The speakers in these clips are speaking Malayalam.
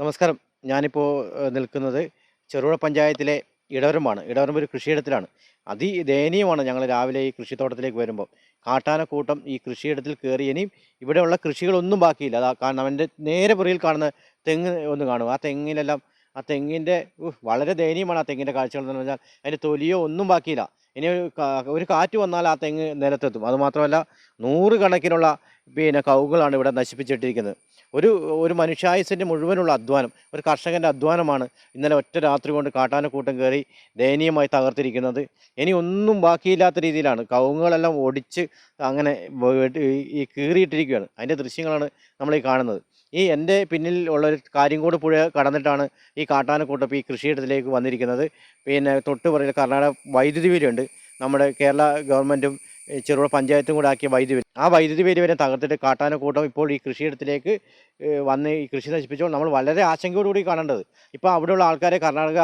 നമസ്കാരം. ഞാനിപ്പോൾ നിൽക്കുന്നത് ചെറുപുഴ പഞ്ചായത്തിലെ ഇടവരമ്പാണ്. ഇടവരമ്പ് ഒരു കൃഷിയിടത്തിലാണ്. അതി അതിദയനീയമാണ് ഞങ്ങൾ രാവിലെ ഈ കൃഷിത്തോട്ടത്തിലേക്ക് വരുമ്പോൾ കാട്ടാനക്കൂട്ടം ഈ കൃഷിയിടത്തിൽ കയറി ഇനിയും ഇവിടെയുള്ള കൃഷികളൊന്നും ബാക്കിയില്ല. അതാ കാരണം അവന്റെ നേരെ പുറകിൽ കാണുന്ന തെങ്ങ് ഒന്ന് കാണും. ആ തെങ്ങിലെല്ലാം ആ തെങ്ങിന്റെ വളരെ ദയനീയമാണ് ആ തെങ്ങിന്റെ കാഴ്ചകൾ എന്ന് പറഞ്ഞാൽ അതിന്റെ തൊലിയോ ഒന്നും ബാക്കിയില്ല. ഇനി ഒരു കാറ്റ് വന്നാൽ ആ തെങ്ങ് നിലത്തെത്തും. അതുമാത്രമല്ല നൂറുകണക്കിനുള്ള പിന്നെ കവുകളാണ് ഇവിടെ നശിപ്പിച്ചിട്ടിരിക്കുന്നത്. ഒരു ഒരു മനുഷ്യായുസിന്റെ മുഴുവനുള്ള അധ്വാനം ഒരു കർഷകന്റെ അധ്വാനമാണ് ഇന്നലെ ഒറ്റ രാത്രി കൊണ്ട് കാട്ടാനക്കൂട്ടം കയറി ദയനീയമായി തകർത്തിരിക്കുന്നത്. ഇനി ഒന്നും ബാക്കിയില്ലാത്ത രീതിയിലാണ്. കവുങ്ങുകളെല്ലാം ഒടിച്ച് അങ്ങനെ ഈ- കീറിയിട്ടിരിക്കുകയാണ്. അതിന്റെ ദൃശ്യങ്ങളാണ് നമ്മൾ ഈ കാണുന്നത്. ഈ എന്റെ പിന്നിൽ ഉള്ള ഒരു കാര്യംകോട് പുഴ കടന്നിട്ടാണ് ഈ കാട്ടാനക്കൂട്ടം ഈ കൃഷിയിടത്തിലേക്ക് വന്നിരിക്കുന്നത്. പിന്നെ തൊട്ട് പുറകിൽ കർണാടക വൈദ്യുതി വേലിയുണ്ട് നമ്മുടെ കേരള ഗവൺമെന്റും ചെറുപുഴ പഞ്ചായത്തും കൂടെ ആക്കിയ വൈദ്യുതി ആ വൈദ്യുതി വേലി വരെ തകർത്തിട്ട് കാട്ടാനക്കൂട്ടം ഇപ്പോൾ ഈ കൃഷിയിടത്തിലേക്ക് വന്ന് ഈ കൃഷി നശിപ്പിച്ചോ നമ്മൾ വളരെ ആശങ്കയോടുകൂടി കാണേണ്ടത്. ഇപ്പോൾ അവിടെയുള്ള ആൾക്കാരെ കർണാടക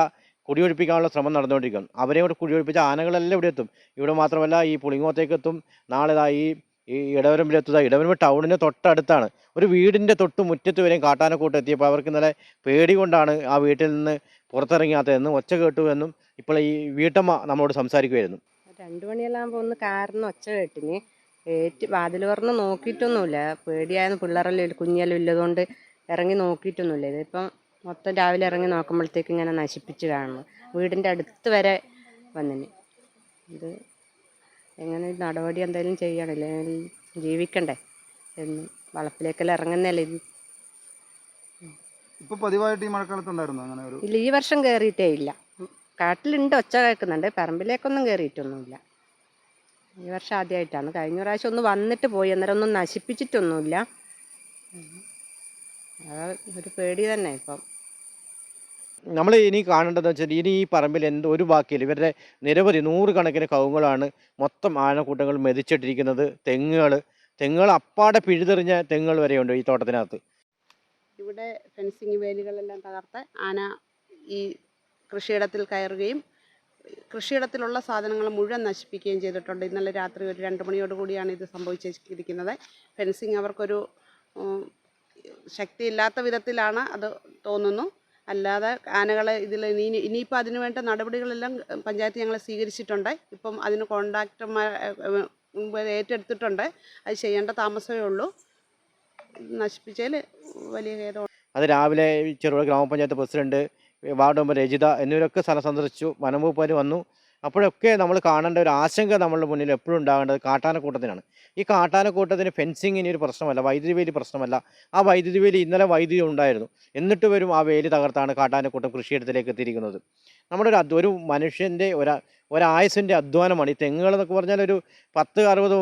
കുടിയൊഴിപ്പിക്കാനുള്ള ശ്രമം നടന്നുകൊണ്ടിരിക്കുകയാണ് അവരെ കൂടെ കുടിയൊഴിപ്പിച്ച ആനകളെല്ലാം ഇവിടെ എത്തും. ഇവിടെ മാത്രമല്ല ഈ പുളിങ്ങോത്തേക്ക് എത്തും. നാളെ ഈ ഈ ഇടവരമ്പിലെത്തുക ഇടവരമ്പ് ടൗണിന് തൊട്ടടുത്താണ്. ഒരു വീടിന്റെ തൊട്ട് മുറ്റത്ത് വരെയും കാട്ടാനക്കൂട്ടം എത്തിയപ്പോൾ അവർക്ക് ഇന്നലെ പേടി കൊണ്ടാണ് ആ വീട്ടിൽ നിന്ന് പുറത്തിറങ്ങാത്തതെന്നും ഒച്ച കേട്ടു എന്നും ഇപ്പോൾ ഈ വീട്ടമ്മ നമ്മളോട് സംസാരിക്കുമായിരുന്നു രണ്ടു മണിയെല്ലാം ആകുമ്പോൾ ഒന്ന് കാറിന് ഒച്ച കേട്ടിന്. ഏറ്റ് വാതിൽ പറഞ്ഞ് നോക്കിയിട്ടൊന്നുമില്ല. പേടിയായിരുന്നു പിള്ളേരെല്ലാം കുഞ്ഞെല്ലാം ഇല്ലതുകൊണ്ട് ഇറങ്ങി നോക്കിയിട്ടൊന്നുമില്ല. ഇതിപ്പം മൊത്തം രാവിലെ ഇറങ്ങി നോക്കുമ്പോഴത്തേക്ക് ഇങ്ങനെ നശിപ്പിച്ച് കാണുന്നു. വീടിന്റെ അടുത്ത് വരെ വന്നിന്. ഇത് എങ്ങനെ നടപടി എന്തെങ്കിലും ചെയ്യണില്ലേ. ജീവിക്കണ്ടേ? എന്ന് വളപ്പിലേക്കെല്ലാം ഇറങ്ങുന്നല്ലേ ഇത്? ഇപ്പൊ പതിവായിട്ട് ഈ മഴക്കാലത്ത് ഉണ്ടായിരുന്നു അങ്ങനെ ഒരു ഇല്ല ഈ വർഷം കയറിയിട്ടേ ഇല്ല. കാട്ടിലുണ്ട് ഒച്ച കേൾക്കുന്നുണ്ട്. പറമ്പിലേക്കൊന്നും കയറിയിട്ടൊന്നുമില്ല ഈ വർഷം ആദ്യമായിട്ടാണ് കഴിഞ്ഞ പ്രാവശ്യം ഒന്ന് വന്നിട്ട് പോയി. അന്നേരം ഒന്നും നശിപ്പിച്ചിട്ടൊന്നുമില്ല. അത് ഒരു പേടി തന്നെ ഇപ്പം. നമ്മൾ ഇനി കാണേണ്ടതെന്ന് വെച്ചാൽ ഇനി ഈ പറമ്പിൽ എന്ത് ഒരു ബാക്കിയില്ല. ഇവരുടെ നിരവധി നൂറുകണക്കിന് കവുങ്ങളാണ് മൊത്തം ആനക്കൂട്ടങ്ങൾ മെതിച്ചിട്ടിരിക്കുന്നത്. തെങ്ങുകൾ തെങ്ങുകൾ അപ്പാടെ പിഴുതെറിഞ്ഞ തെങ്ങുകൾ വരെയുണ്ട് ഈ തോട്ടത്തിനകത്ത്. ഇവിടെ ഫെൻസിങ് വേലികളെല്ലാം തകർത്ത് ആന ഈ കൃഷിയിടത്തിൽ കയറുകയും കൃഷിയിടത്തിലുള്ള സാധനങ്ങൾ മുഴുവൻ നശിപ്പിക്കുകയും ചെയ്തിട്ടുണ്ട്. ഇന്നലെ രാത്രി ഒരു രണ്ട് മണിയോട് കൂടിയാണ് ഇത് സംഭവിച്ചിരിക്കുന്നത്. ഫെൻസിങ് അവർക്കൊരു ശക്തിയില്ലാത്ത വിധത്തിലാണ് അത് തോന്നുന്നു. അല്ലാതെ ആനകളെ ഇതിൽ ഇനി ഇനിയിപ്പോൾ അതിനു വേണ്ട നടപടികളെല്ലാം പഞ്ചായത്ത് ഞങ്ങൾ സ്വീകരിച്ചിട്ടുണ്ട്. ഇപ്പം അതിന് കോണ്ടാക്ടർമാർ ഏറ്റെടുത്തിട്ടുണ്ട്. അത് ചെയ്യേണ്ട താമസമേ ഉള്ളൂ. നശിപ്പിച്ചതിൽ വലിയ ഖേദമാണ് അത് രാവിലെ ചെറുപുഴ ഗ്രാമപഞ്ചായത്ത് പ്രസിഡന്റ് വാർഡ് മെമ്പർ രജിത എന്നിവരൊക്കെ സ്ഥലം സന്ദർശിച്ചു. വനംവകുപ്പുകാർ വന്നു. അപ്പോഴൊക്കെ നമ്മൾ കാണേണ്ട ഒരു ആശങ്ക നമ്മളുടെ മുന്നിൽ എപ്പോഴും ഉണ്ടാകേണ്ടത് കാട്ടാനക്കൂട്ടത്തിനാണ്. ഈ കാട്ടാനക്കൂട്ടത്തിന് ഫെൻസിങ് ഇനി ഒരു പ്രശ്നമല്ല വൈദ്യുതി വേലി പ്രശ്നമല്ല. ആ വൈദ്യുതി വേലി ഇന്നലെ വൈദ്യുതി ഉണ്ടായിരുന്നു. എന്നിട്ട് വരും ആ വേലി തകർത്താണ് കാട്ടാനക്കൂട്ടം കൃഷിയിടത്തിലേക്ക് എത്തിയിരിക്കുന്നത്. നമ്മുടെ ഒരു ഒരു മനുഷ്യന്റെ ഒരു ഒരായുസിന്റെ അധ്വാനമാണ്. ഈ തെങ്ങുകൾ എന്നൊക്കെ പറഞ്ഞാൽ ഒരു പത്ത് അറുപത്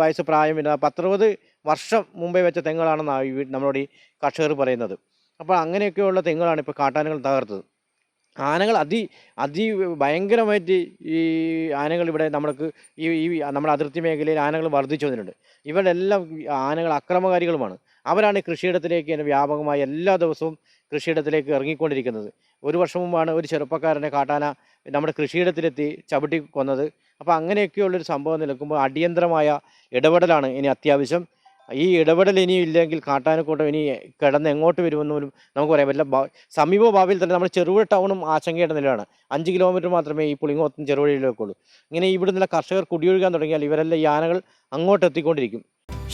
വയസ്സ് പ്രായം വരുന്ന പത്തറുപത് വർഷം മുമ്പേ വെച്ച തെങ്ങുകളാണെന്നാണ് നമ്മളോട് ഈ കർഷകർ പറയുന്നത്. അപ്പോൾ അങ്ങനെയൊക്കെയുള്ള തെങ്ങുകളാണ് ഇപ്പോൾ കാട്ടാനകൾ തകർത്തത്. ആനകൾ അതി അതി ഭയങ്കരമായിട്ട് ഈ ആനകൾ ഇവിടെ നമ്മൾക്ക് ഈ ഈ നമ്മുടെ അതിർത്തി മേഖലയിൽ ആനകൾ വർദ്ധിച്ചു വന്നിട്ടുണ്ട്. ഇവരെല്ലാം ആനകൾ അക്രമകാരികളുമാണ്. അവരാണ് കൃഷിയിടത്തിലേക്ക് തന്നെ വ്യാപകമായി എല്ലാ ദിവസവും കൃഷിയിടത്തിലേക്ക് ഇറങ്ങിക്കൊണ്ടിരിക്കുന്നത്. ഒരു വർഷം മുമ്പാണ് ഒരു ചെറുപ്പക്കാരനെ കാട്ടാന നമ്മുടെ കൃഷിയിടത്തിലെത്തി ചവിട്ടി കൊന്നത്. അപ്പോൾ അങ്ങനെയൊക്കെയുള്ളൊരു സംഭവം നിൽക്കുമ്പോൾ അടിയന്തരമായ ഇടപെടലാണ് ഇനി അത്യാവശ്യം. ഈ ഇടപെടൽ ഇനി ഇല്ലെങ്കിൽ കാട്ടാനക്കൂട്ടം ഇനി കിടന്ന് എങ്ങോട്ട് വരുമെന്ന് പോലും നമുക്ക് പറയാൻ പറ്റില്ല. സമീപ ഭാവിയിൽ തന്നെ നമ്മുടെ ചെറുപുഴ ടൗണും ആശങ്കയുടെ നിലയാണ് അഞ്ച് കിലോമീറ്റർ മാത്രമേ ഈ പുളിങ്ങോത്തും ചെറുപുഴയിലേക്ക് ഉള്ളൂ ഇങ്ങനെ ഇവിടെ നിന്നുള്ള കർഷകർ കുടിയൊഴുകാൻ തുടങ്ങിയാൽ ഇവരെല്ലാം യാനകൾ അങ്ങോട്ട് എത്തിക്കൊണ്ടിരിക്കും.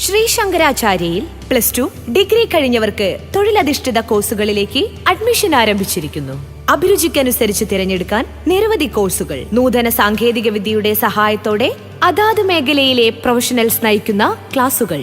ശ്രീ ശങ്കരാചാര്യയിൽ പ്ലസ് ടു ഡിഗ്രി കഴിഞ്ഞവർക്ക് തൊഴിലധിഷ്ഠിത കോഴ്സുകളിലേക്ക് അഡ്മിഷൻ ആരംഭിച്ചിരിക്കുന്നു. അഭിരുചിക്കനുസരിച്ച് തിരഞ്ഞെടുക്കാൻ നിരവധി കോഴ്സുകൾ. നൂതന സാങ്കേതിക വിദ്യയുടെ സഹായത്തോടെ അതാത് മേഖലയിലെ പ്രൊഫഷണൽസ് നയിക്കുന്ന ക്ലാസുകൾ.